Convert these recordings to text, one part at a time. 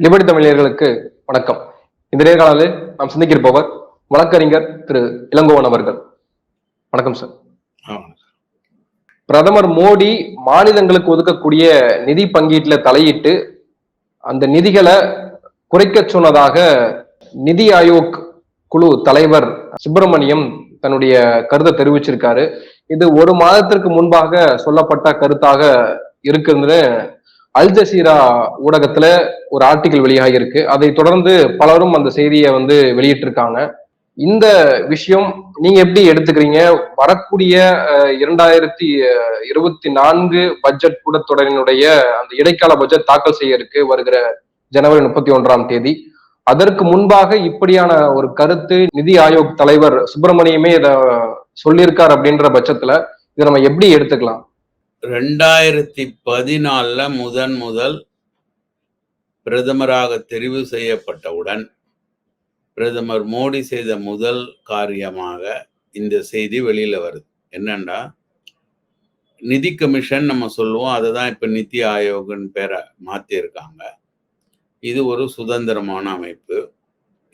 Liberty தமிழர்களுக்கு வணக்கம். இந்த நேர்காணலில் நாம் சிந்திக்கிருப்பவர் வழக்கறிஞர் திரு இளங்கோவன் அவர்கள். வணக்கம் சார். பிரதமர் மோடி மாநிலங்களுக்கு ஒதுக்கக்கூடிய நிதி பங்கீட்டுல தலையிட்டு அந்த நிதிகளை குறைக்க சொன்னதாக நிதி ஆயோக் குழு தலைவர் சுப்பிரமணியம் தன்னுடைய கருத்தை தெரிவிச்சிருக்காரு. இது ஒரு மாதத்திற்கு முன்பாக சொல்லப்பட்ட கருத்தாக இருக்குன்னு அல் ஜசீரா ஊடகத்துல ஒரு ஆர்டிக்கல் வெளியாகி இருக்கு அதை தொடர்ந்து பலரும் அந்த செய்தியை வந்து வெளியிட்டிருக்காங்க. இந்த விஷயம் நீங்க எப்படி எடுத்துக்கிறீங்க? வரக்கூடிய இரண்டாயிரத்தி இருபத்தி நான்கு பட்ஜெட் கூட தொடரினுடைய அந்த இடைக்கால பட்ஜெட் தாக்கல் செய்ய இருக்கு வருகிற ஜனவரி முப்பத்தி ஒன்றாம் தேதி. அதற்கு முன்பாக இப்படியான ஒரு கருத்து நிதி ஆயோக் தலைவர் சுப்பிரமணியமே இத சொல்லியிருக்கார் அப்படின்ற பட்சத்துல இதை நம்ம எப்படி எடுத்துக்கலாம்? ரெண்டாயிரத்தி பதினாலுல முதன் முதல் பிரதமராக தெரிவு செய்யப்பட்டவுடன் பிரதமர் மோடி செய்த முதல் காரியமாக இந்த செய்தி வெளியில் வருது. என்னன்னா நிதி கமிஷன் நம்ம சொல்லுவோம். அதை தான் இப்போ நிதி ஆயோக்னு பேரை மாற்றியிருக்காங்க இது ஒரு சுதந்திரமான அமைப்பு.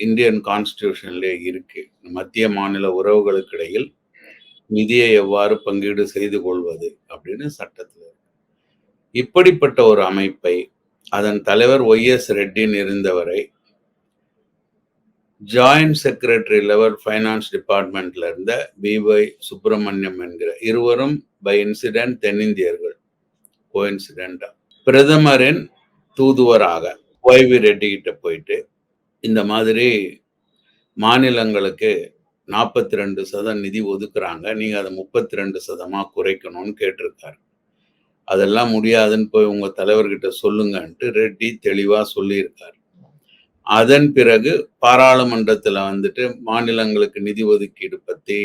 இந்தியன் கான்ஸ்டியூஷன்லேயே இருக்கு. மத்திய மாநில உறவுகளுக்கு இடையில் நிதியை எவ்வாறு பங்கீடு செய்து கொள்வது அப்படின்னு சட்டத்தில் இப்படிப்பட்ட ஒரு அமைப்பை அதன் தலைவர் ஒய் எஸ் ரெட்டின் இருந்தவரை ஜாயிண்ட் செக்ரட்டரி லெவல் ஃபைனான்ஸ் டிபார்ட்மெண்ட்ல இருந்த பி ஒய் சுப்பிரமணியம் என்கிற இருவரும் பை இன்சிடென்ட் தென்னிந்தியர்கள். கோஇன்சிடென்டா பிரதமரின் தூதுவராக ஒய்வி ரெட்டி கிட்ட போயிட்டு இந்த மாதிரி மாநிலங்களுக்கு நாற்பத்தி ரெண்டு சதம் நிதி ஒதுக்குறாங்க. நீங்கள் அதை முப்பத்தி ரெண்டு சதமாக குறைக்கணும்னு கேட்டிருக்காரு. அதெல்லாம் முடியாதுன்னு போய் உங்கள் தலைவர்கிட்ட சொல்லுங்கன்ட்டு ரெட்டி தெளிவாக சொல்லியிருக்காரு. அதன் பிறகு பாராளுமன்றத்தில் வந்துட்டு மாநிலங்களுக்கு நிதி ஒதுக்கீடு பற்றி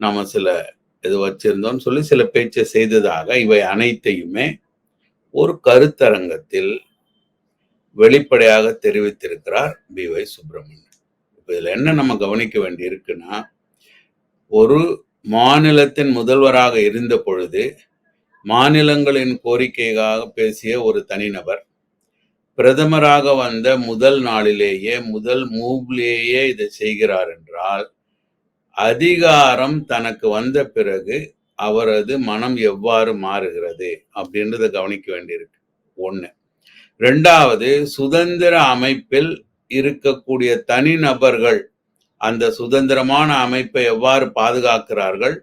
நம்ம சில இது வச்சிருந்தோம்னு சொல்லி சில பேச்சை செய்ததாக இவை அனைத்தையுமே ஒரு கருத்தரங்கத்தில் வெளிப்படையாக தெரிவித்திருக்கிறார் பி வை சுப்பிரமணியன். இப்ப இதுல என்ன நம்ம கவனிக்க வேண்டி இருக்குன்னா ஒரு மாநிலத்தின் முதல்வராக இருந்த பொழுது மாநிலங்களின் கோரிக்கைக்காக பேசிய ஒரு தனிநபர் பிரதமராக வந்த முதல் நாளிலேயே முதல் மூவ்லேயே இதை செய்கிறார் என்றால் அதிகாரம் தனக்கு வந்த பிறகு அவரது மனம் எவ்வாறு மாறுகிறது அப்படின்றத கவனிக்க வேண்டியிருக்கு. ஒண்ணு. ரெண்டாவது சுதந்திர அமைப்பில் இருக்கக்கூடிய தனிநபர்கள் அந்த சுதந்திரமான அமைப்பை எவ்வாறு பாதுகாக்கிறார்கள்?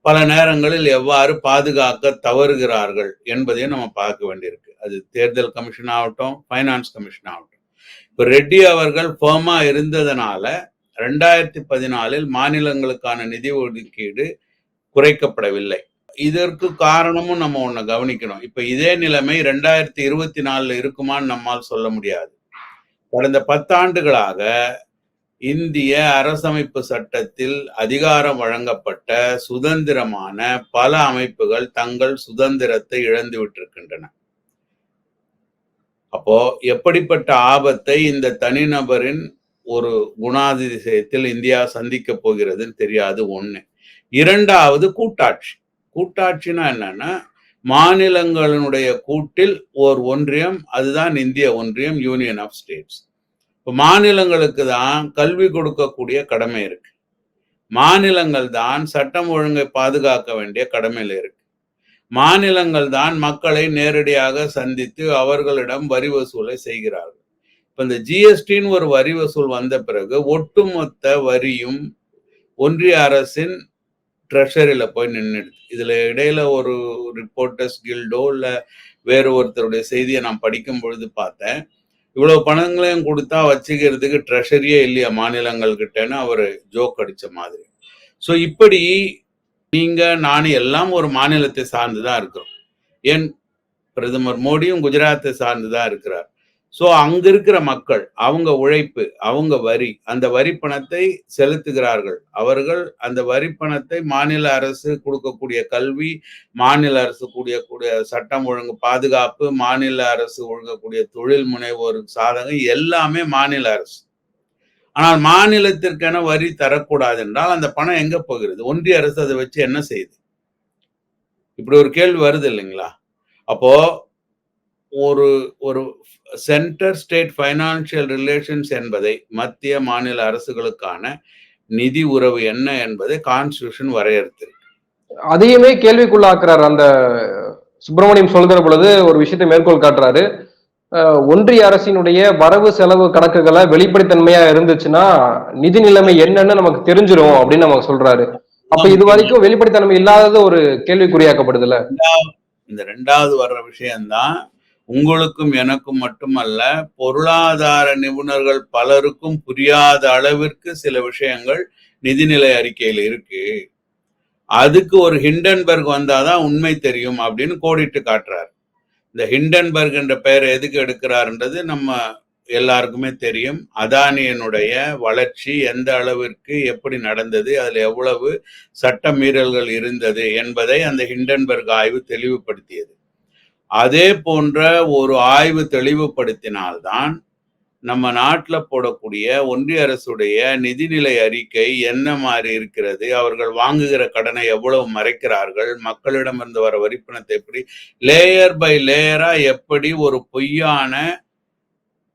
பல நேரங்களில் எவ்வாறு பாதுகாக்க தவறுகிறார்கள் என்பதையும் நம்ம பார்க்க வேண்டியிருக்கு. அது தேர்தல் கமிஷன் ஆகட்டும் ஃபைனான்ஸ் கமிஷன் ஆகட்டும். இப்போ ரெட்டி அவர்கள் ஃபேமா இருந்ததுனால ரெண்டாயிரத்தி பதினாலில் மாநிலங்களுக்கான நிதி ஒதுக்கீடு குறைக்கப்படவில்லை. இதற்கு காரணமும் நம்ம ஒன்று கவனிக்கணும். இப்போ இதே நிலைமை ரெண்டாயிரத்தி இருபத்தி நாலில் இருக்குமான்னு நம்மால் சொல்ல முடியாது. கடந்த பத்தாண்டுகளாக இந்திய அரசமைப்பு சட்டத்தில் அதிகாரம் வழங்கப்பட்ட சுதந்திரமான பல அமைப்புகள் தங்கள் சுதந்திரத்தை இழந்து விட்டிருக்கின்றன. அப்போ எப்படிப்பட்ட ஆபத்தை இந்த தனிநபரின் ஒரு குணாதிசயத்தில் இந்தியா சந்திக்க போகிறதுன்னு தெரியாது ஒண்ணு. இரண்டாவது கூட்டாட்சி. கூட்டாட்சினா என்னன்னா மாநிலங்களினுடைய கூட்டில் ஓர் ஒன்றியம் அதுதான் இந்திய ஒன்றியம் யூனியன் ஆஃப் ஸ்டேட்ஸ் இப்போ மாநிலங்களுக்கு தான் கல்வி கொடுக்கக்கூடிய கடமை இருக்கு. மாநிலங்கள் தான் சட்டம் ஒழுங்கை பாதுகாக்க வேண்டிய கடமையில் இருக்கு. மாநிலங்கள் தான் மக்களை நேரடியாக சந்தித்து அவர்களிடம் வரி வசூலை செய்கிறார்கள். இப்போ இந்த ஜிஎஸ்டின்னு ஒரு வரி வசூல் வந்த பிறகு ஒட்டுமொத்த வரியும் ஒன்றிய அரசின் ட்ரெஷரியில போய் நின்றுடுது இதுல இடையில ஒரு ரிப்போர்ட்டர்ஸ் கில்டோ இல்ல வேறு ஒருத்தருடைய செய்தியை நான் படிக்கும் பொழுது பார்த்தேன். இவ்வளவு பணங்களையும் கொடுத்தா வச்சுக்கிறதுக்கு ட்ரெஷரியே இல்லையா மாநிலங்கள்கிட்டன்னு அவர் ஜோக் அடிச்ச மாதிரி. ஸோ இப்படி நீங்க நான் எல்லாம் ஒரு மாநிலத்தை சார்ந்து தான் இருக்கிறோம். ஏன்? பிரதமர் மோடியும் குஜராத்தை சார்ந்து தான் இருக்கிறார். ஸோ அங்க இருக்கிற மக்கள் அவங்க உழைப்பு அவங்க வரி அந்த வரி பணத்தை செலுத்துகிறார்கள். அவர்கள் அந்த வரி பணத்தை மாநில அரசு கொடுக்கக்கூடிய கல்வி மாநில அரசு கூடிய கூடிய சட்டம் ஒழுங்கு பாதுகாப்பு மாநில அரசு ஒழுங்கக்கூடிய தொழில் முனைவோர் சாதகம் எல்லாமே மாநில அரசு. ஆனால் மாநிலத்திற்கென வரி தரக்கூடாது என்றால் அந்த பணம் எங்க போகிறது? ஒன்றிய அரசு அதை வச்சு என்ன செய்யுது? இப்படி ஒரு கேள்வி வருது இல்லைங்களா? அப்போ ஒரு ஒரு சென்டர் ஸ்டேட் ஃபைனான்சியல் ரிலேஷன்ஸ் என்பதை மத்திய மாநில அரசுகளுக்கான நிதி உறவு என்ன என்பதை கான்ஸ்டியூஷன் வரையறுத்திருக்கு. அதையுமே கேள்விக்குள்ளாக்குறாரு அந்த சுப்பிரமணியம் சொல்கிற பொழுது ஒரு விஷயத்தை மேற்கோள் காட்டுறாரு. ஒன்றிய அரசினுடைய வரவு செலவு கணக்குகளை வெளிப்படைத்தன்மையா இருந்துச்சுன்னா நிதி நிலைமை என்னன்னு நமக்கு தெரிஞ்சிரும் அப்படின்னு நமக்கு சொல்றாரு. அப்ப இது வரைக்கும் வெளிப்படைத்தன்மை இல்லாதது ஒரு கேள்விக்குறியாக்கப்படுதுல்ல? இந்த ரெண்டாவது வர்ற விஷயம்தான் உங்களுக்கும் எனக்கும் மட்டுமல்ல பொருளாதார நிபுணர்கள் பலருக்கும் புரியாத அளவிற்கு சில விஷயங்கள் நிதிநிலை அறிக்கையில் இருக்கு. அதுக்கு ஒரு ஹிண்டன்பர்க் வந்தாதான் உண்மை தெரியும் அப்படின்னு கோடிட்டு காட்டுறார். இந்த ஹிண்டன்பர்க் என்ற பெயர் எதுக்கு எடுக்கிறாருன்றது நம்ம எல்லாருக்குமே தெரியும். அதானியனுடைய வளர்ச்சி எந்த அளவிற்கு எப்படி நடந்தது அதில் எவ்வளவு சட்ட மீறல்கள் இருந்தது என்பதை அந்த ஹிண்டன்பர்க் ஆய்வு தெளிவுபடுத்தியது. அதே போன்ற ஒரு ஆய்வு தெளிவுபடுத்தினால்தான் நம்ம நாட்டில் போடக்கூடிய ஒன்றிய அரசுடைய நிதிநிலை அறிக்கை என்ன மாதிரி இருக்கிறது? அவர்கள் வாங்குகிற கடனை எவ்வளவு மறைக்கிறார்கள்? மக்களிடமிருந்து வர வரிப்பணத்தை எப்படி லேயர் பை லேயரா எப்படி ஒரு பொய்யான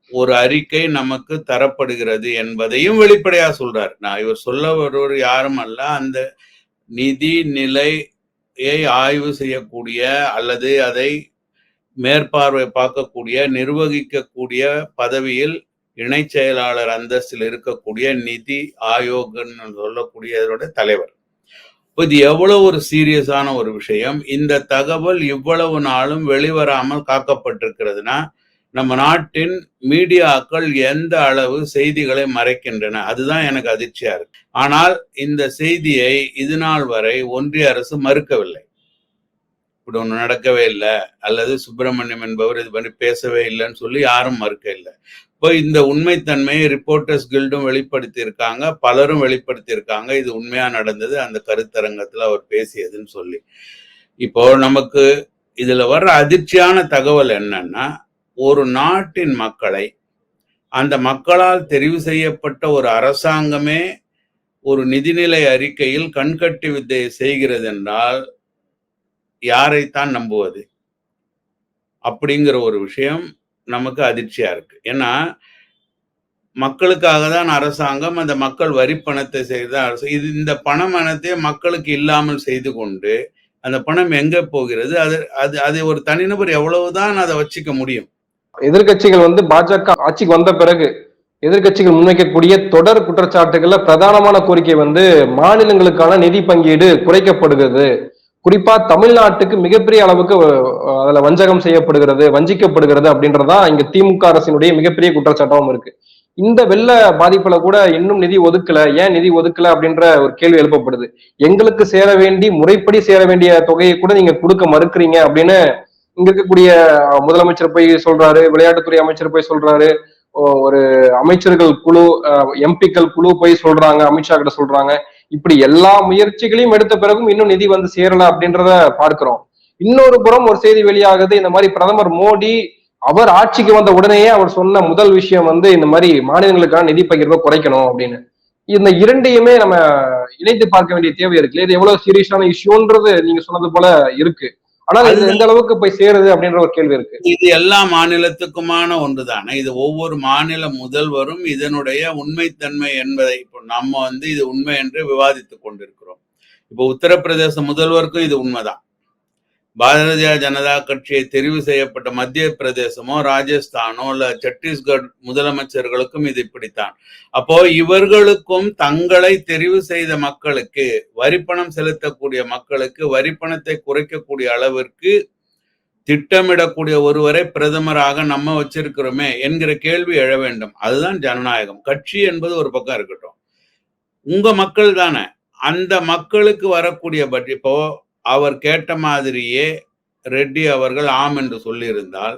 ஒரு அறிக்கை நமக்கு தரப்படுகிறது என்பதையும் வெளிப்படையா சொல்றார். நான் இவர் சொல்ல வருவர் யாரும் அல்ல. அந்த நிதி நிலையை ஆய்வு செய்யக்கூடிய அல்லது அதை மேற்பார்வை பார்க்கக்கூடிய நிர்வகிக்கக்கூடிய பதவியில் இணை செயலாளர் அந்தஸ்தில் இருக்கக்கூடிய நிதி ஆயோக்னு சொல்லக்கூடியதோட தலைவர். இப்போ இது எவ்வளவு ஒரு சீரியஸான ஒரு விஷயம். இந்த தகவல் இவ்வளவு நாளும் வெளிவராமல் காக்கப்பட்டிருக்கிறதுனா நம்ம நாட்டின் மீடியாக்கள் எந்த அளவு செய்திகளை மறைக்கின்றன? அதுதான் எனக்கு அதிர்ச்சியா இருக்கு. ஆனால் இந்த செய்தியை இது நாள் வரை ஒன்றிய அரசு மறுக்கவில்லை. இப்படி ஒன்று நடக்கவே இல்லை. அல்லது சுப்பிரமணியம் என்பவர் இது பண்ணி பேசவே இல்லைன்னு சொல்லி யாரும் மறுக்க இல்லை. இப்போ இந்த உண்மைத்தன்மையை ரிப்போர்ட்டர்ஸ் கில்டும் வெளிப்படுத்தியிருக்காங்க. பலரும் வெளிப்படுத்தியிருக்காங்க. இது உண்மையாக நடந்தது. அந்த கருத்தரங்கத்தில் அவர் பேசியதுன்னு சொல்லி. இப்போ நமக்கு இதில் வர்ற அதிர்ச்சியான தகவல் என்னன்னா ஒரு நாட்டின் மக்களை அந்த மக்களால் தெரிவு செய்யப்பட்ட ஒரு அரசாங்கமே ஒரு நிதிநிலை அறிக்கையில் கண்கட்டி வித்தையை செய்கிறது என்றால் யாரைத்தான் நம்புவது? அப்படிங்கிற ஒரு விஷயம் நமக்கு அதிர்ச்சியா இருக்கு. ஏன்னா மக்களுக்காக தான் அரசாங்கம் அந்த மக்கள் வரி பணத்தை செய்த அரசு இது இந்த பணம் அனைத்தையும் மக்களுக்கு இல்லாமல் செய்து கொண்டு அந்த பணம் எங்க போகிறது? அது அது அது ஒரு தனிநபர் எவ்வளவுதான் அதை வச்சுக்க முடியும்? எதிர்க்கட்சிகள் வந்து பாஜக ஆட்சிக்கு வந்த பிறகு எதிர்க்கட்சிகள் முன்வைக்கக்கூடிய தொடர் குற்றச்சாட்டுகள்ல பிரதானமான கோரிக்கை வந்து மாநிலங்களுக்கான நிதி பங்கீடு குறைக்கப்படுகிறது. குறிப்பா தமிழ்நாட்டுக்கு மிகப்பெரிய அளவுக்கு அதுல வஞ்சகம் செய்யப்படுகிறது வஞ்சிக்கப்படுகிறது அப்படின்றதா இங்க திமுக அரசினுடைய மிகப்பெரிய குற்றச்சாட்டாவும் இருக்கு. இந்த வெள்ள பாதிப்புல கூட இன்னும் நிதி ஒதுக்கல. ஏன் நிதி ஒதுக்கல அப்படின்ற ஒரு கேள்வி எழுப்பப்படுது. எங்களுக்கு சேர வேண்டி முறைப்படி சேர வேண்டிய தொகையை கூட நீங்க கொடுக்க மறுக்கிறீங்க அப்படின்னு இங்க இருக்கக்கூடிய முதலமைச்சர் போய் சொல்றாரு விளையாட்டுத்துறை அமைச்சர் போய் சொல்றாரு ஒரு அமைச்சர்கள் குழு எம்பிக்கள் குழு போய் சொல்றாங்க அமித்ஷா கிட்ட சொல்றாங்க. இப்படி எல்லா முயற்சிகளையும் எடுத்த பிறகும் இன்னும் நிதி வந்து சேரல அப்படின்றத பார்க்கிறோம். இன்னொரு புறம் ஒரு செய்தி வெளியாகுது. இந்த மாதிரி பிரதமர் மோடி அவர் ஆட்சிக்கு வந்த உடனேயே அவர் சொன்ன முதல் விஷயம் வந்து இந்த மாதிரி மாநிலங்களுக்கான நிதி பகிர்வை குறைக்கணும் அப்படின்னு. இந்த இரண்டையுமே நம்ம இணைத்து பார்க்க வேண்டிய தேவை இருக்கு. இது எவ்வளவு சீரியஸான இஷ்யூன்றது நீங்க சொன்னது போல இருக்கு. ஆனால் இது எந்த அளவுக்கு போய் சேருது அப்படின்ற ஒரு கேள்வி இருக்கு. இது எல்லா மாநிலத்துக்குமான ஒன்றுதானே? இது ஒவ்வொரு மாநில முதல்வரும் இதனுடைய உண்மைத்தன்மை என்பதை இப்போ நம்ம வந்து இது உண்மை என்று விவாதித்துக் கொண்டிருக்கிறோம். இப்போ உத்தரப்பிரதேச முதல்வருக்கும் இது உண்மைதான். பாரதிய ஜனதா கட்சியை தெரிவு செய்யப்பட்ட மத்திய பிரதேசமோ ராஜஸ்தானோ இல்ல சத்தீஸ்கர் முதலமைச்சர்களுக்கும் இது இப்படித்தான். அப்போ இவர்களுக்கும் தங்களை தெரிவு செய்த மக்களுக்கு வரிப்பணம் செலுத்தக்கூடிய மக்களுக்கு வரிப்பணத்தை குறைக்கக்கூடிய அளவிற்கு திட்டமிடக்கூடிய ஒருவரை பிரதமராக நம்ம வச்சிருக்கிறோமே என்கிற கேள்வி எழ வேண்டும். அதுதான் ஜனநாயகம். கட்சி என்பது ஒரு பக்கம் இருக்கட்டும். உங்க மக்கள் தானே. அந்த மக்களுக்கு வரக்கூடிய பட் இப்போ அவர் கேட்ட மாதிரியே ரெட்டி அவர்கள் ஆம் என்று சொல்லியிருந்தால்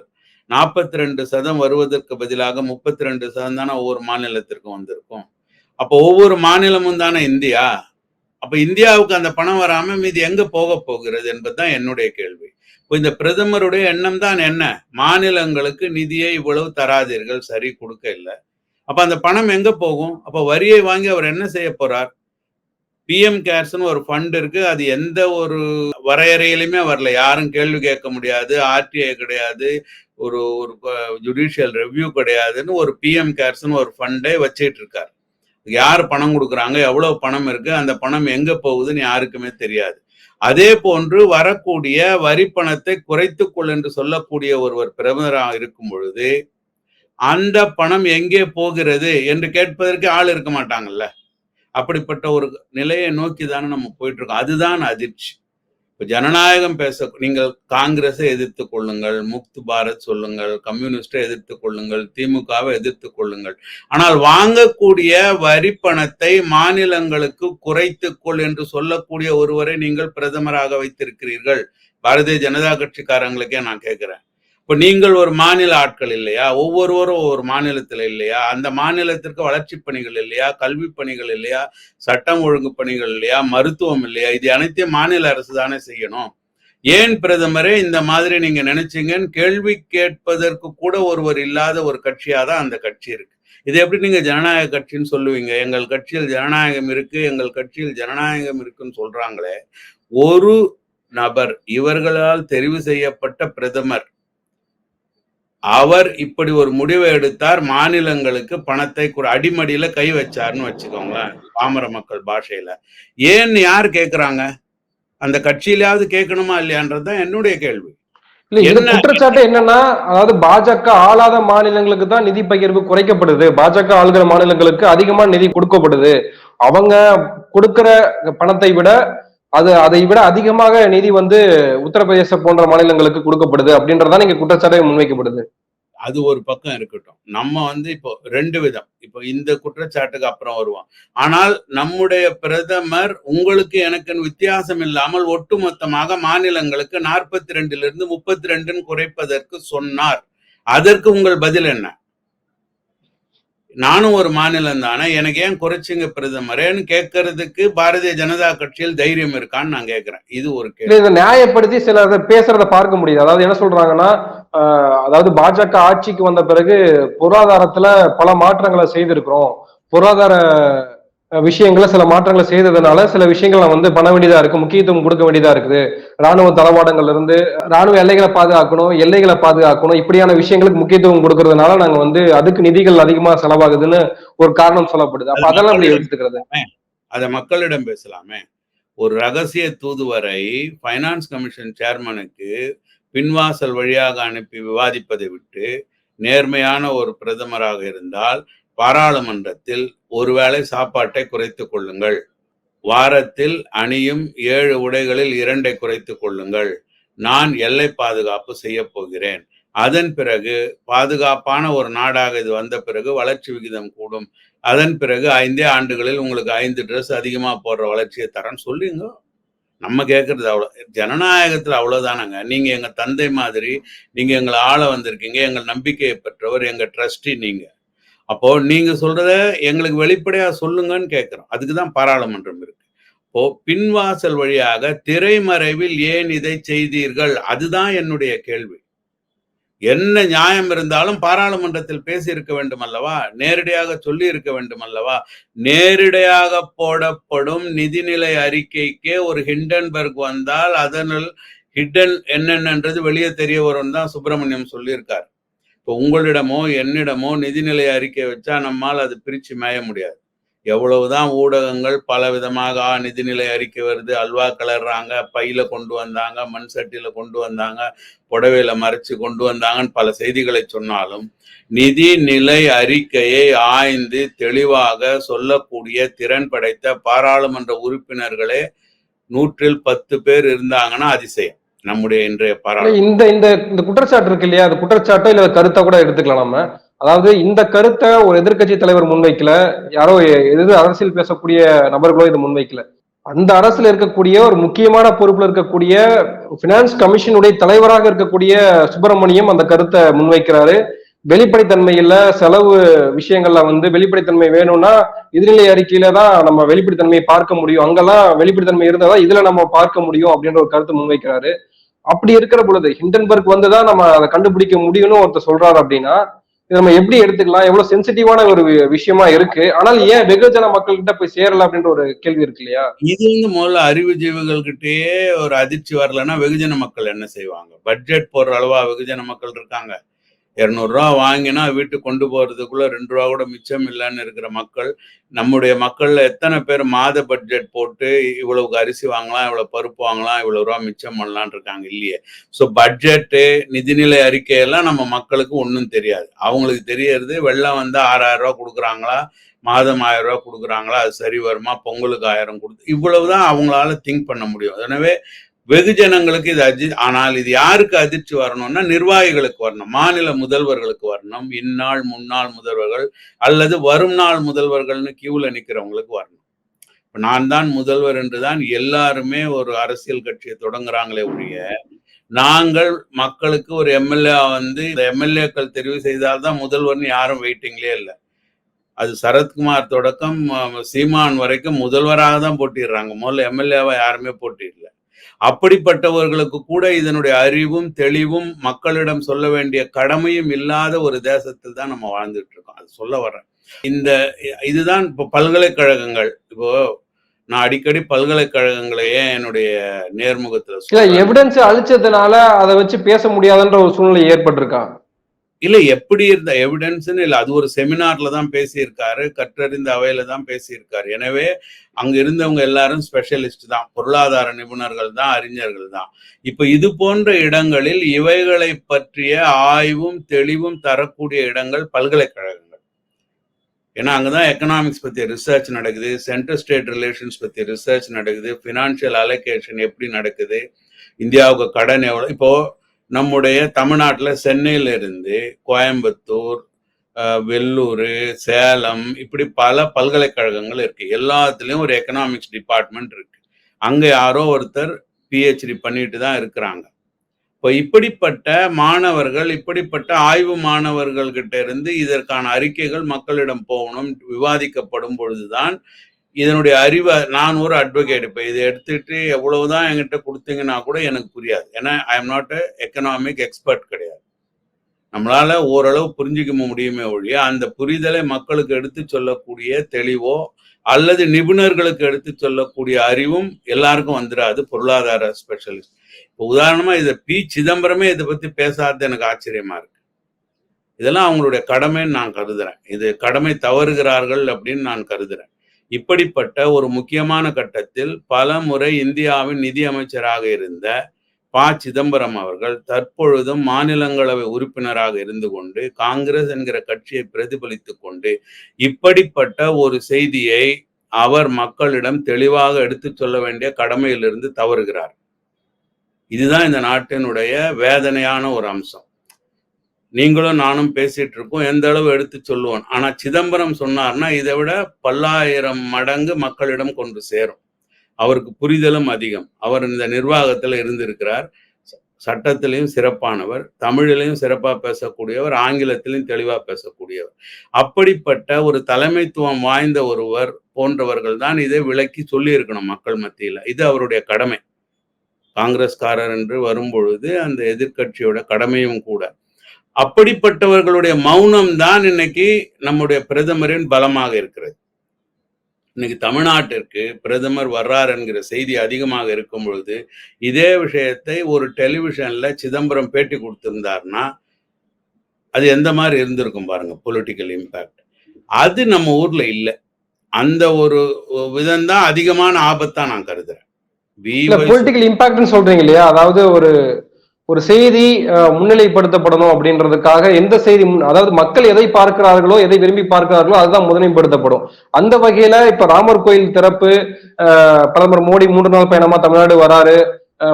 நாற்பத்தி ரெண்டு சதம் வருவதற்கு பதிலாக முப்பத்தி ரெண்டு சதம் தானே ஒவ்வொரு மாநிலத்திற்கும் வந்திருக்கும். அப்போ ஒவ்வொரு மாநிலமும் தானே இந்தியா? அப்ப இந்தியாவுக்கு அந்த பணம் வராம மீதி எங்க போக போகிறது என்பதுதான் என்னுடைய கேள்வி. இப்போ இந்த பிரதமருடைய எண்ணம் தான் என்ன? மாநிலங்களுக்கு நிதியை இவ்வளவு தராதீர்கள் சரி கொடுக்க இல்லை. அப்ப அந்த பணம் எங்க போகும்? அப்போ வரியை வாங்கி அவர் என்ன செய்ய போறார்? பிஎம் கேர்ஸ்னு ஒரு ஃபண்ட் இருக்கு. அது எந்த ஒரு வரையறையிலுமே வரல. யாரும் கேள்வி கேட்க முடியாது. ஆர்டிஐ கிடையாது. ஒரு ஒரு ஜுடிஷியல் ரிவ்யூ கிடையாதுன்னு ஒரு பிஎம் கேர்ஸ்னு ஒரு ஃபண்டே வச்சிட்டு இருக்காரு யார் பணம் கொடுக்குறாங்க? எவ்வளவு பணம் இருக்கு? அந்த பணம் எங்க போகுதுன்னு யாருக்குமே தெரியாது. அதே போன்று வரக்கூடிய வரி பணத்தை குறைத்துக்கொள் என்று சொல்லக்கூடிய ஒருவர் பிரதமராக இருக்கும் பொழுது அந்த பணம் எங்கே போகிறது என்று கேட்பதற்கு ஆள் இருக்க மாட்டாங்கல்ல? அப்படிப்பட்ட ஒரு நிலையை நோக்கி தானே நம்ம போயிட்டு இருக்கோம் அதுதான் அதிர்ச்சி. இப்போ ஜனநாயகம் பேச நீங்கள் காங்கிரஸை எதிர்த்து கொள்ளுங்கள் முக்து பாரத் சொல்லுங்கள் கம்யூனிஸ்டை எதிர்த்து கொள்ளுங்கள் திமுகவை எதிர்த்து கொள்ளுங்கள். ஆனால் வாங்கக்கூடிய வரி பணத்தை மாநிலங்களுக்கு குறைத்துக்கொள் என்று சொல்லக்கூடிய ஒருவரை நீங்கள் பிரதமராக வைத்திருக்கிறீர்கள். பாரதிய ஜனதா கட்சிக்காரங்களுக்கே நான் கேட்கிறேன் இப்போ நீங்கள் ஒரு மாநில ஆட்கள் இல்லையா? ஒவ்வொருவரும் ஒவ்வொரு மாநிலத்தில் இல்லையா? அந்த மாநிலத்திற்கு வளர்ச்சி பணிகள் இல்லையா? கல்வி பணிகள் இல்லையா? சட்டம் ஒழுங்கு பணிகள் இல்லையா? மருத்துவம் இல்லையா? இது அனைத்தையும் மாநில அரசு தானே செய்யணும். ஏன் பிரதமரே இந்த மாதிரி நீங்க நினைச்சீங்கன்னு கேள்வி கேட்பதற்கு கூட ஒருவர் இல்லாத ஒரு கட்சியா தான் அந்த கட்சி இருக்கு. இது எப்படி நீங்க ஜனநாயக கட்சின்னு சொல்லுவீங்க? எங்கள் கட்சியில் ஜனநாயகம் இருக்கு எங்கள் கட்சியில் ஜனநாயகம் இருக்குன்னு சொல்றாங்களே. ஒரு நபர் இவர்களால் தெரிவு செய்யப்பட்ட பிரதமர் அவர் இப்படி ஒரு முடிவை எடுத்தார் மாநிலங்களுக்கு பணத்தை அடிமடியில கை வச்சாருன்னு வச்சுக்கோங்களேன் பாமர மக்கள் பாஷையில. ஏன்னு யார் கேக்குறாங்க? அந்த கட்சியிலாவது கேட்கணுமா இல்லையான்றதுதான் என்னுடைய கேள்வி. குற்றச்சாட்டு என்னன்னா அதாவது பாஜக ஆளாத மாநிலங்களுக்கு தான் நிதி பகிர்வு குறைக்கப்படுது. பாஜக ஆளுகிற மாநிலங்களுக்கு அதிகமா நிதி கொடுக்கப்படுது. அவங்க கொடுக்கிற பணத்தை விட அது அதை விட அதிகமாக நிதி வந்து உத்தரப்பிரதேச போன்ற மாநிலங்களுக்கு கொடுக்கப்படுது அப்படின்றதான் நீங்க குற்றச்சாட்டை முன்வைக்கப்படுது. அது ஒரு பக்கம் இருக்கட்டும். நம்ம வந்து இப்போ ரெண்டு விதம். இப்போ இந்த குற்றச்சாட்டுக்கு அப்புறம் வருவோம். ஆனால் நம்முடைய பிரதமர் உங்களுக்கு எனக்கு வித்தியாசம் இல்லாமல் ஒட்டுமொத்தமாக மாநிலங்களுக்கு நாற்பத்தி ரெண்டுல இருந்து முப்பத்தி ரெண்டுன்னு குறைப்பதற்கு சொன்னார். அதற்கு உங்கள் பதில் என்ன? நானும் ஒரு மாநிலம் தானே எனக்கு ஏன் குறைச்சிங்க பிரதமரேன்னு கேட்கறதுக்கு பாரதிய ஜனதா கட்சியில் தைரியம் இருக்கான்னு நான் கேட்கிறேன். இது ஒரு கேள்வி. இதை நியாயப்படுத்தி சில பேசுறத பார்க்க முடியுது. அதாவது என்ன சொல்றாங்கன்னா அதாவது பாஜக ஆட்சிக்கு வந்த பிறகு பொருளாதாரத்துல பல மாற்றங்களை செய்திருக்கிறோம். பொருளாதார விஷயங்களை சில மாற்றங்களை செய்ததுனால சில விஷயங்களை வந்து பண்ண வேண்டியதா இருக்கு முக்கியத்துவம் கொடுக்க வேண்டியதா இருக்குது. ராணுவ தளவாடங்கள்ல இருந்து ராணுவ எல்லைகளை பாதுகாக்கணும் எல்லைகளை பாதுகாக்கணும் இப்படியான விஷயங்களுக்கு முக்கியத்துவம் கொடுக்கறதுனால நாங்க வந்து அதுக்கு நிதிகள் அதிகமா செலவாகுதுன்னு ஒரு காரணம் சொல்லப்படுது. அப்ப அதெல்லாம் எப்படி எடுத்துக்கிறது? அதை மக்களிடம் பேசலாமே. ஒரு ரகசிய தூதுவரை ஃபைனான்ஸ் கமிஷன் சேர்மனுக்கு பின்வாசல் வழியாக அனுப்பி விவாதிப்பதை விட்டு நேர்மையான ஒரு பிரதமராக இருந்தால் பாராளுமன்றத்தில் ஒருவேளை சாப்பாட்டை குறைத்துக் கொள்ளுங்கள். வாரத்தில் அணியும் ஏழு உடைகளில் இரண்டை குறைத்துக் கொள்ளுங்கள். நான் எல்லை பாதுகாப்பு செய்ய போகிறேன். அதன் பிறகு பாதுகாப்பான ஒரு நாடாக இது வந்த பிறகு வளர்ச்சி விகிதம் கூடும். அதன் பிறகு ஐந்தே ஆண்டுகளில் உங்களுக்கு ஐந்து ட்ரெஸ் அதிகமா போடுற வளர்ச்சியை தரேன்னு சொல்லுங்க. நம்ம கேட்கறது அவ்வளோ ஜனநாயகத்தில் அவ்வளோதானங்க. நீங்க எங்க தந்தை மாதிரி நீங்கள் எங்களை ஆள வந்திருக்கீங்க எங்கள் நம்பிக்கையை பெற்றவர் எங்கள் ட்ரஸ்டி நீங்கள் அப்போ நீங்க சொல்றத எங்களுக்கு வெளிப்படையா சொல்லுங்கன்னு கேட்கிறோம் அதுக்கு தான் பாராளுமன்றம் இருக்கு. இப்போ பின்வாசல் வழியாக திரைமறைவில் ஏன் இதை செய்தீர்கள்? அதுதான் என்னுடைய கேள்வி. என்ன நியாயம் இருந்தாலும் பாராளுமன்றத்தில் பேசி இருக்க வேண்டும் அல்லவா? நேரடியாக சொல்லி இருக்க வேண்டும் அல்லவா? நேரடியாக போடப்படும் நிதிநிலை அறிக்கைக்கே ஒரு ஹிண்டன்பர்க் வந்தால் அதனால் ஹிடன் என்னென்னன்றது வெளியே தெரிய வரும் தான் சுப்பிரமணியம் சொல்லியிருக்கார். இப்போ உங்களிடமோ என்னிடமோ நிதிநிலை அறிக்கை வச்சா நம்மால் அது பிரித்து மேய முடியாது. எவ்வளவுதான் ஊடகங்கள் பல விதமாக ஆ, நிதிநிலை அறிக்கை வருது அல்வா கலர்றாங்க பையில கொண்டு வந்தாங்க மண் சட்டியில கொண்டு வந்தாங்க புடவையில மறைச்சு கொண்டு வந்தாங்கன்னு பல செய்திகளை சொன்னாலும் நிதிநிலை அறிக்கையை ஆய்ந்து தெளிவாக சொல்லக்கூடிய திறன் படைத்த பாராளுமன்ற உறுப்பினர்களே நூற்றில் பத்து பேர் இருந்தாங்கன்னா அதிசயம். நம்முடைய இன்றைய பாராளுமன்ற இந்த இந்த இந்த குற்றச்சாட்டு இருக்கு இல்லையா? அது குற்றச்சாட்டோ இல்ல கருத்தா கூட எடுத்துக்கலாம் நம்ம. அதாவது இந்த கருத்தை ஒரு எதிர்க்கட்சி தலைவர் முன்வைக்கல. யாரோ எது அரசியல் பேசக்கூடிய நபர்களோ இது முன்வைக்கல. அந்த அரசுல இருக்கக்கூடிய ஒரு முக்கியமான பொறுப்புல இருக்கக்கூடிய பினான்ஸ் கமிஷனுடைய தலைவராக இருக்கக்கூடிய சுப்பிரமணியம் அந்த கருத்தை முன்வைக்கிறாரு. வெளிப்படைத்தன்மையில செலவு விஷயங்கள்ல வந்து வெளிப்படைத்தன்மை வேணும்னா எதிர்நிலை அறிக்கையில தான் நம்ம வெளிப்படைத்தன்மையை பார்க்க முடியும். அங்கெல்லாம் வெளிப்படைத்தன்மை இருந்தாதான் இதுல நம்ம பார்க்க முடியும் அப்படின்ற ஒரு கருத்தை முன்வைக்கிறாரு. அப்படி இருக்கிற பொழுது ஹிண்டன்பர்க் வந்துதான் நம்ம அதை கண்டுபிடிக்க முடியும்னு ஒருத்தர் சொல்றாரு அப்படின்னா இதை நம்ம எப்படி எடுத்துக்கலாம்? எவ்வளவு சென்சிட்டிவான ஒரு விஷயமா இருக்கு? ஆனால் ஏன் வெகுஜன மக்கள் கிட்ட போய் சேரல அப்படின்ற ஒரு கேள்வி இருக்கு இல்லையா? இது வந்து முதல்ல அறிவுஜீவிகள் கிட்டேயே ஒரு அதிர்ச்சி வரலன்னா வெகுஜன மக்கள் என்ன செய்வாங்க? பட்ஜெட் போடுற அளவா வெகுஜன மக்கள் இருக்காங்க. இரநூறுவா வாங்கினா வீட்டுக்கு கொண்டு போறதுக்குள்ள ரெண்டு ரூபா கூட மிச்சம் இல்லைன்னு இருக்கிற மக்கள் நம்முடைய மக்கள்ல எத்தனை பேர் மாத பட்ஜெட் போட்டு இவ்வளவுக்கு அரிசி வாங்கலாம் இவ்வளோ பருப்பு வாங்கலாம் இவ்வளவு ரூபா மிச்சம் பண்ணலான் இருக்காங்க இல்லையே. ஸோ பட்ஜெட்டு நிதிநிலை அறிக்கையெல்லாம் நம்ம மக்களுக்கு ஒன்றும் தெரியாது. அவங்களுக்கு தெரியறது வெள்ளம் வந்து ஆறாயிரம் ரூபா கொடுக்குறாங்களா மாதம் ஆயிரம் ரூபா கொடுக்குறாங்களா அது சரி வருமா பொங்கலுக்கு ஆயிரம் கொடுத்து இவ்வளவுதான் அவங்களால திங்க் பண்ண முடியும். எனவே வெகுஜனங்களுக்கு இது அதி ஆனால் இது யாருக்கு அதிர்ச்சி வரணும்னா நிர்வாகிகளுக்கு வரணும். மாநில முதல்வர்களுக்கு வரணும். இந்நாள் முன்னாள் முதல்வர்கள் அல்லது வரும் நாள் முதல்வர்கள்னு கியூல நிற்கிறவங்களுக்கு வரணும். இப்போ நான் தான் முதல்வர் என்று தான் எல்லாருமே ஒரு அரசியல் கட்சியை தொடங்குறாங்களே ஒழிய நாங்கள் மக்களுக்கு ஒரு எம்எல்ஏ வந்து இந்த எம்எல்ஏக்கள் தெரிவு செய்தால்தான் முதல்வர்னு யாரும் வெயிட்டிங்லே இல்லை. அது சரத்குமார் தொடக்கம் சீமான் வரைக்கும் முதல்வராக தான் போட்டிடுறாங்க. முதல்ல எம்எல்ஏவா யாருமே போட்டிடல அப்படிப்பட்டவர்களுக்கு கூட இதனுடைய அறிவும் தெளிவும் மக்களிடம் சொல்ல வேண்டிய கடமையும் இல்லாத ஒரு தேசத்தில் தான் நம்ம வாழ்ந்துட்டு இருக்கோம் அது சொல்ல வர்றேன். இந்த இதுதான் இப்போ பல்கலைக்கழகங்கள். இப்போ நான் அடிக்கடி பல்கலைக்கழகங்களையே என்னுடைய நேர்முகத்துல. எவிடன்ஸ் அழிச்சதுனால அதை வச்சு பேச முடியாதுன்ற ஒரு சூழ்நிலை ஏற்பட்டிருக்கா? இல்ல எப்படி இருந்த எவிடன்ஸ்னு இல்ல. அது ஒரு செமினார்ல தான் பேசியிருக்காரு கற்றறிந்த அவையில தான் பேசியிருக்காரு. எனவே அங்க இருந்தவங்க எல்லாரும் ஸ்பெஷலிஸ்ட் தான் பொருளாதார நிபுணர்கள் தான் அறிஞர்கள் தான். இப்ப இது போன்ற இடங்களில் இவைகளை பற்றிய ஆய்வும் தெளிவும் தரக்கூடிய இடங்கள் பல்கலைக்கழகங்கள். ஏன்னா அங்கதான் எக்கனாமிக்ஸ் பத்தி ரிசர்ச் நடக்குது சென்ட்ரல் ஸ்டேட் ரிலேஷன்ஸ் பத்தி ரிசர்ச் நடக்குது ஃபினான்ஷியல் அலோகேஷன் எப்படி நடக்குது இந்தியாவுக்கு கடன் எவ்வளோ இப்போ நம்முடைய தமிழ்நாட்டுல சென்னையில இருந்து கோயம்புத்தூர் அஹ், வெள்ளூர் சேலம் இப்படி பல பல்கலைக்கழகங்கள் இருக்கு. எல்லாத்துலயும் ஒரு எக்கனாமிக்ஸ் டிபார்ட்மெண்ட் இருக்கு. அங்க யாரோ ஒருத்தர் பிஹெச்டி பண்ணிட்டு தான் இருக்கிறாங்க. இப்போ இப்படிப்பட்ட மாணவர்கள் இப்படிப்பட்ட ஆய்வு மாணவர்கள் கிட்ட இருந்து இதற்கான அறிக்கைகள் மக்களிடம் போகணும் விவாதிக்கப்படும் பொழுதுதான் இதனுடைய அறிவை நான் ஒரு அட்வொகேட் இப்போ இதை எடுத்துட்டு எவ்வளவுதான் என்கிட்ட கொடுத்தீங்கன்னா கூட எனக்கு புரியாது. ஏன்னா I am not economic expert கிடையாது. நம்மளால ஓரளவு புரிஞ்சுக்க முடியுமே ஒழிய அந்த புரிதலை மக்களுக்கு எடுத்து சொல்லக்கூடிய தெளிவோ அல்லது நிபுணர்களுக்கு எடுத்து சொல்லக்கூடிய அறிவும் எல்லாருக்கும் வந்துடாது பொருளாதார ஸ்பெஷலிஸ்ட் இப்போ உதாரணமாக இதை பி. சிதம்பரமே இதை பற்றி பேசாதது எனக்கு ஆச்சரியமா இருக்கு. இதெல்லாம் அவங்களுடைய கடமைன்னு நான் கருதுறேன். இது கடமை தவறுகிறார்கள் அப்படின்னு நான் கருதுறேன். இப்படிப்பட்ட ஒரு முக்கியமான கட்டத்தில் பல முறை இந்தியாவின் நிதி அமைச்சராக இருந்த ப. சிதம்பரம் அவர்கள் தற்பொழுதும் மாநிலங்களவை உறுப்பினராக இருந்து கொண்டு காங்கிரஸ் என்கிற கட்சியை பிரதிபலித்துக் கொண்டு இப்படிப்பட்ட ஒரு செய்தியை அவர் மக்களிடம் தெளிவாக எடுத்துச் சொல்ல வேண்டிய கடமையிலிருந்து தவறுகிறார். இதுதான் இந்த நாட்டினுடைய வேதனையான ஒரு அம்சம். நீங்களும் நானும் பேசிட்டு இருக்கோம் எந்த அளவு எடுத்து சொல்லுவோம். ஆனா சிதம்பரம் சொன்னார்னா இதை விட பல்லாயிரம் மடங்கு மக்களிடம் கொண்டு சேரும். அவருக்கு புரிதலும் அதிகம். அவர் இந்த நிர்வாகத்துல இருந்திருக்கிறார். சட்டத்திலையும் சிறப்பானவர். தமிழிலையும் சிறப்பாக பேசக்கூடியவர். ஆங்கிலத்திலையும் தெளிவாக பேசக்கூடியவர். அப்படிப்பட்ட ஒரு தலைமைத்துவம் வாய்ந்த ஒருவர் போன்றவர்கள் தான் இதை விளக்கி சொல்லியிருக்கணும் மக்கள் மத்தியில். இது அவருடைய கடமை. காங்கிரஸ்காரர் என்று வரும்பொழுது அந்த எதிர்க்கட்சியோட கடமையும் கூட. அப்படிப்பட்டவர்களுடைய மௌனம் தான் இன்னைக்கு நம்முடைய பிரதமரின் பலமாக இருக்கிறது. இன்னைக்கு தமிழ்நாட்டிற்கு பிரதமர் வர்றார் என்கிற செய்தி அதிகமாக இருக்கும் பொழுது இதே விஷயத்தை ஒரு டெலிவிஷன்ல சிதம்பரம் பேட்டி கொடுத்திருந்தாருன்னா அது எந்த மாதிரி இருந்திருக்கும் பாருங்க பொலிட்டிக்கல் இம்பாக்ட் அது நம்ம ஊர்ல இல்லை. அந்த ஒரு விதம் தான் அதிகமான ஆபத்தா நான் கருதுறேன். பொலிட்டிக்கல் இம்பாக்ட்னு சொல்றீங்க இல்லையா? அதாவது ஒரு ஒரு செய்தி முன்னிலைப்படுத்தப்படணும் அப்படின்றதுக்காக எந்த செய்தி முன்- அதாவது மக்கள் எதை பார்க்கிறார்களோ எதை விரும்பி பார்க்கிறார்களோ அதுதான் முதன்மைப்படுத்தப்படும். அந்த வகையில இப்ப ராமர் கோயில் திறப்பு பிரதமர் மோடி மூன்று நாள் பயணமா தமிழ்நாடு வராரு.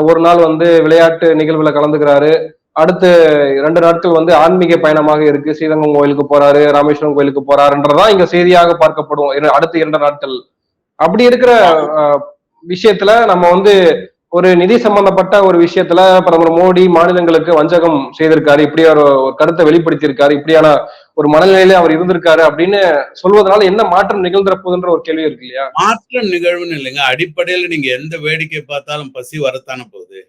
ஒரு நாள் வந்து விளையாட்டு நிகழ்வுல கலந்துக்கிறாரு. அடுத்து ரெண்டு நாட்கள் வந்து ஆன்மீக பயணமாக இருக்கு. ஸ்ரீரங்கம் கோயிலுக்கு போறாரு ராமேஸ்வரம் கோயிலுக்கு போறாருன்றதான் இங்க செய்தியாக பார்க்கப்படும். அடுத்த இரண்டு நாட்கள். அப்படி இருக்கிற விஷயத்துல நம்ம வந்து ஒரு நிதி சம்பந்தப்பட்ட ஒரு விஷயத்துல பிரதமர் மோடி மாநிலங்களுக்கு வஞ்சகம் செய்திருக்காரு இப்படி ஒரு கருத்தை வெளிப்படுத்தியிருக்காரு இப்படியான ஒரு மனநிலையில அவர் இருந்திருக்காரு அப்படின்னு சொல்வதனால என்ன மாற்றம் நிகழ்ந்துற போதுன்ற ஒரு கேள்வி இருக்கு இல்லையா? மாற்றம் நிகழ்வுன்னு இல்லைங்க. அடிப்படையில நீங்க எந்த வேடிக்கை பார்த்தாலும் பசி வரத்தான போகுது.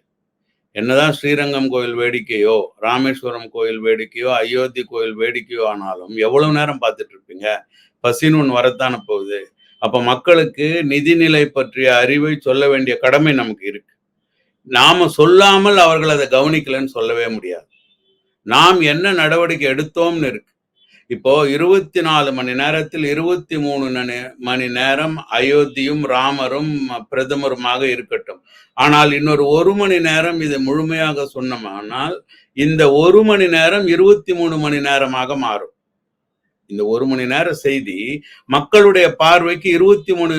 என்னதான் ஸ்ரீரங்கம் கோயில் வேடிக்கையோ ராமேஸ்வரம் கோயில் வேடிக்கையோ அயோத்தி கோயில் வேடிக்கையோ ஆனாலும் எவ்வளவு நேரம் பார்த்துட்டு இருப்பீங்க? பசின்னு ஒன்று வரத்தான போகுது. அப்ப மக்களுக்கு நிதிநிலை பற்றிய அறிவை சொல்ல வேண்டிய கடமை நமக்கு இருக்கு. நாம சொல்லாமல் அவர்கள் அதை கவனிக்கலன்னு சொல்லவே முடியாது. நாம் என்ன நடவடிக்கை எடுத்தோம்னு இருக்கு. இப்போ இருபத்தி நாலு மணி நேரத்தில் இருபத்தி மூணு மணி நேரம் அயோத்தியும் ராமரும் பிரதமருமாக இருக்கட்டும். ஆனால் இன்னொரு ஒரு மணி நேரம் இதை முழுமையாக சொன்னோமானால் இந்த ஒரு மணி நேரம் இருபத்தி மூணு மணி நேரமாக மாறும். இந்த ஒரு மணி நேர செய்தி மக்களுடைய பார்வைக்கு இருபத்தி மூணு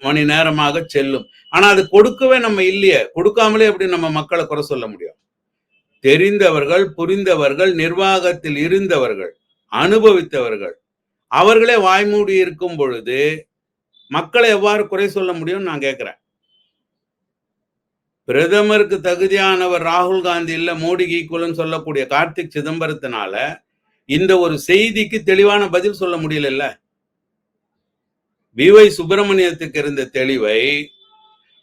மணி நேரமாக செல்லும். ஆனா அது கொடுக்கவே நம்ம இல்லையே. கொடுக்காமலே எப்படி நம்ம மக்களை குறை சொல்ல முடியும்? தெரிந்தவர்கள் புரிந்தவர்கள் நிர்வாகத்தில் இருந்தவர்கள் அனுபவித்தவர்கள் அவர்களே வாய்மூடி இருக்கும் பொழுது மக்களை எவ்வாறு குறை சொல்ல முடியும்னு நான் கேட்கிறேன். பிரதமருக்கு தகுதியானவர் ராகுல் காந்தி இல்ல மோடிக்கு ஈக்குவல்னு சொல்லக்கூடிய கார்த்திக் சிதம்பரத்தினால இந்த ஒரு செய்திக்கு தெளிவான பதில் சொல்ல முடியல விவை சுப்பிரமணியத்துக்கு இருந்த தெளிவை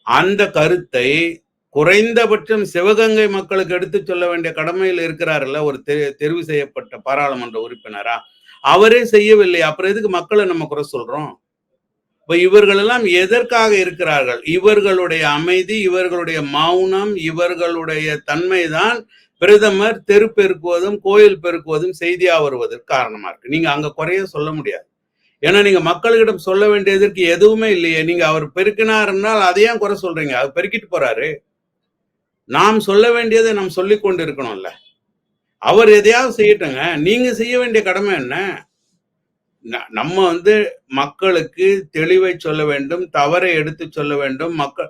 அந்த கருத்தை குறைந்தபட்சம் சிவகங்கை மக்களுக்கு எடுத்து சொல்ல வேண்டிய கடமையில் இருக்கிறார்ல ஒரு தெரிவு செய்யப்பட்ட பாராளுமன்ற உறுப்பினரா? அவரே செய்யவில்லை. அப்புறம் எதுக்கு மக்களை நம்ம குறை சொல்றோம்? இப்ப இவர்கள் எல்லாம் எதற்காக இருக்கிறார்கள்? இவர்களுடைய அமைதி இவர்களுடைய மௌனம் இவர்களுடைய தன்மைதான் பிரதமர் தெரு பெருக்குவதும் கோயில் பெருக்குவதும் செய்தியா வருவதற்கு காரணமா இருக்கு. நீங்க அங்க குறைய சொல்ல முடியாது. ஏன்னா நீங்க மக்களிடம் சொல்ல வேண்டியதற்கு எதுவுமே இல்லையே. நீங்க அவர் பெருக்கினார்னால் அதையும் குறை சொல்றீங்க. அவர் பெருக்கிட்டு போறாரு. நாம் சொல்ல வேண்டியதை நாம் சொல்லி கொண்டு இருக்கணும்ல அவர் எதையாவது செய்யட்டுங்க. நீங்க செய்ய வேண்டிய கடமை என்ன? நம்ம வந்து மக்களுக்கு தெளிவை சொல்ல வேண்டும் தவறை எடுத்து சொல்ல வேண்டும். மக்கள்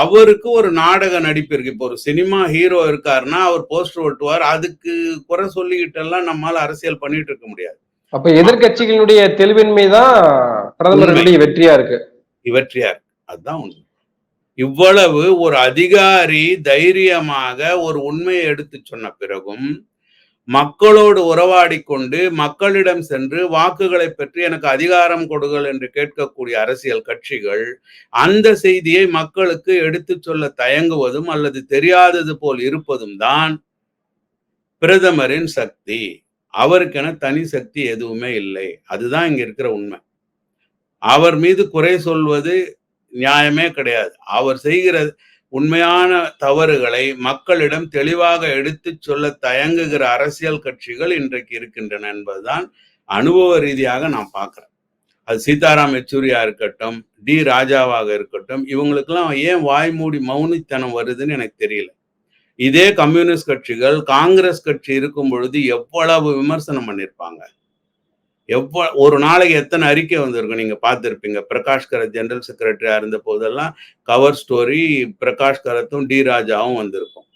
அவருக்கு ஒரு நாடக நடிப்பு இருக்கு. இப்போ ஒரு சினிமா ஹீரோ இருக்காருன்னா அவர் போஸ்டர் ஒட்டுவார் அதுக்கு குறை சொல்லிக்கிட்டெல்லாம் நம்மளால அரசியல் பண்ணிட்டு இருக்க முடியாது. அப்ப எதிர்கட்சிகளுடைய தெளிவின்மை தான் பிரதமருடைய வெற்றியா இருக்கு. வெற்றியா இருக்கு. அதுதான் உண்மை. இவ்வளவு ஒரு அதிகாரி தைரியமாக ஒரு உண்மையை எடுத்து சொன்ன பிறகும் மக்களோடு உறவாடி கொண்டு மக்களிடம் சென்று வாக்குகளை பெற்று எனக்கு அதிகாரம் கொடுங்கள் என்று கேட்கக்கூடிய அரசியல் கட்சிகள் அந்த செய்தியை மக்களுக்கு எடுத்து சொல்ல தயங்குவதும் அல்லது தெரியாதது போல் இருப்பதும் தான் பிரதமரின் சக்தி. அவருக்கென தனி சக்தி எதுவுமே இல்லை. அதுதான் இங்க இருக்கிற உண்மை. அவர் மீது குறை சொல்வது நியாயமே கிடையாது. அவர் செய்கிற உண்மையான தவறுகளை மக்களிடம் தெளிவாக எடுத்து சொல்ல தயங்குகிற அரசியல் கட்சிகள் இன்றைக்கு இருக்கின்றன என்பதுதான் அனுபவ ரீதியாக நான் பார்க்குறேன். அது சீதாராம் யெச்சூரியா இருக்கட்டும் டி ராஜாவாக இருக்கட்டும் இவங்களுக்கெல்லாம் ஏன் வாய்மூடி மௌனித்தனம் வருதுன்னு எனக்கு தெரியல. இதே கம்யூனிஸ்ட் கட்சிகள் காங்கிரஸ் கட்சி இருக்கும் பொழுது எவ்வளவு விமர்சனம் பண்ணியிருப்பாங்க எவ்வ ஒரு நாளைக்கு எத்தனை அறிக்கை வந்திருக்கும் நீங்க பார்த்துருப்பீங்க? பிரகாஷ் கரத் ஜெனரல் செக்ரட்டரியா இருந்த போதெல்லாம் கவர் ஸ்டோரி பிரகாஷ் கரத்தும் டி ராஜாவும் வந்திருக்கும்.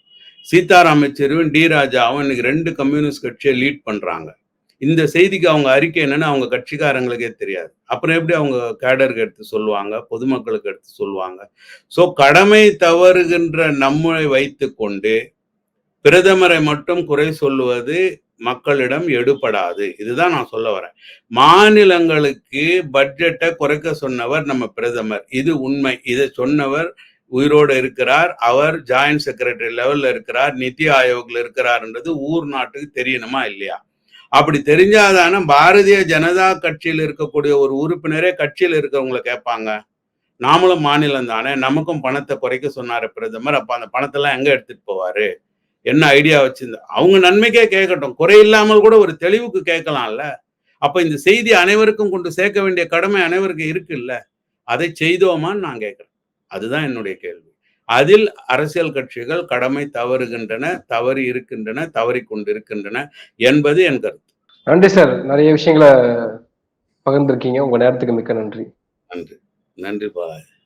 சீதாராம் யெச்சூரியும் டி ராஜாவும் இன்னைக்கு ரெண்டு கம்யூனிஸ்ட் கட்சியை லீட் பண்றாங்க. இந்த செய்திக்கு அவங்க அறிக்கை என்னன்னு அவங்க கட்சிக்காரங்களுக்கே தெரியாது. அப்புறம் எப்படி அவங்க கேடருக்கு எடுத்து சொல்லுவாங்க? பொதுமக்களுக்கு எடுத்து சொல்லுவாங்க? ஸோ கடமை தவறுகின்ற நம்மை வைத்து கொண்டு பிரதமரை மட்டும் குறை சொல்லுவது மக்களிடம் எடுபடாது. இதுதான் நான் சொல்ல வரேன். மாநிலங்களுக்கு பட்ஜெட்டை குறைக்க சொன்னவர் நம்ம பிரதமர். இது உண்மை. இதை சொன்னவர் உயிரோடு இருக்கிறார். அவர் ஜாயின்ட் செக்ரட்டரி லெவலில் இருக்கிறார். நிதி ஆயோக்ல இருக்கிறார்ன்றது ஊர் நாட்டுக்கு தெரியணுமா இல்லையா? அப்படி தெரிஞ்சாதானே பாரதிய ஜனதா கட்சியில் இருக்கக்கூடிய ஒரு உறுப்பினரே கட்சியில் இருக்கிறவங்களை கேட்பாங்க. நாமளும் மாநிலம் தானே நமக்கும் பணத்தை குறைக்க சொன்னார் பிரதமர் அப்போ அந்த பணத்தெல்லாம் எங்க எடுத்துட்டு போவாரு? என்ன ஐடியா வச்சிருந்தா? அவங்க நன்மைக்கே கேட்கட்டும். குறை இல்லாமல் கூட ஒரு தெளிவுக்கு கேட்கலாம்ல. அப்போ இந்த செய்தி அனைவருக்கும் கொண்டு சேர்க்க வேண்டிய கடமை அனைவருக்கும் இருக்குல்ல. அதை செய்தோமான்னு நான் கேட்குறேன். அதுதான் என்னுடைய கேள்வி. அதில் அரசியல் கட்சிகள் கடமை தவறுகின்றன தவறி இருக்கின்றன தவறி கொண்டிருக்கின்றன என்பது என் கருத்து. நன்றி சார். நிறைய விஷயங்களை பகிர்ந்திருக்கீங்க. உங்க நேரத்துக்கு மிக்க நன்றி. நன்றி. நன்றி பாலாஜி.